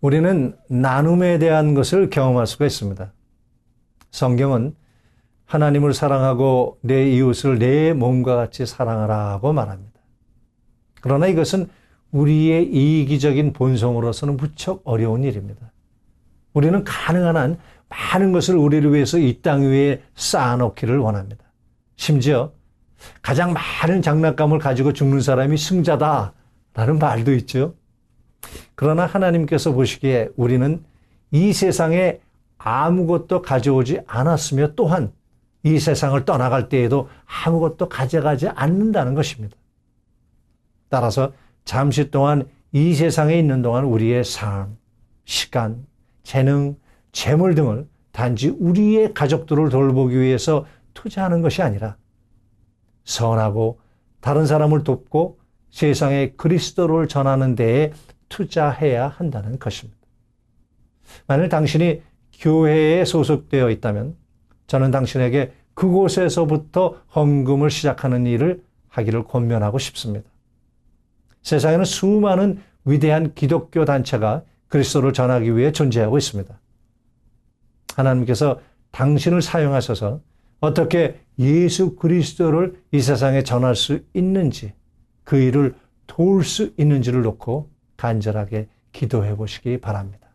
우리는 나눔에 대한 것을 경험할 수가 있습니다. 성경은 하나님을 사랑하고 내 이웃을 내 몸과 같이 사랑하라고 말합니다. 그러나 이것은 우리의 이기적인 본성으로서는 무척 어려운 일입니다. 우리는 가능한 한 많은 것을 우리를 위해서 이 땅 위에 쌓아놓기를 원합니다. 심지어 가장 많은 장난감을 가지고 죽는 사람이 승자다라는 말도 있죠. 그러나 하나님께서 보시기에 우리는 이 세상에 아무것도 가져오지 않았으며 또한 이 세상을 떠나갈 때에도 아무것도 가져가지 않는다는 것입니다. 따라서 잠시 동안 이 세상에 있는 동안 우리의 삶, 시간, 재능, 재물 등을 단지 우리의 가족들을 돌보기 위해서 투자하는 것이 아니라 선하고 다른 사람을 돕고 세상에 그리스도를 전하는 데에 투자해야 한다는 것입니다. 만일 당신이 교회에 소속되어 있다면 저는 당신에게 그곳에서부터 헌금을 시작하는 일을 하기를 권면하고 싶습니다. 세상에는 수많은 위대한 기독교 단체가 그리스도를 전하기 위해 존재하고 있습니다. 하나님께서 당신을 사용하셔서 어떻게 예수 그리스도를 이 세상에 전할 수 있는지 그 일을 도울 수 있는지를 놓고 간절하게 기도해 보시기 바랍니다.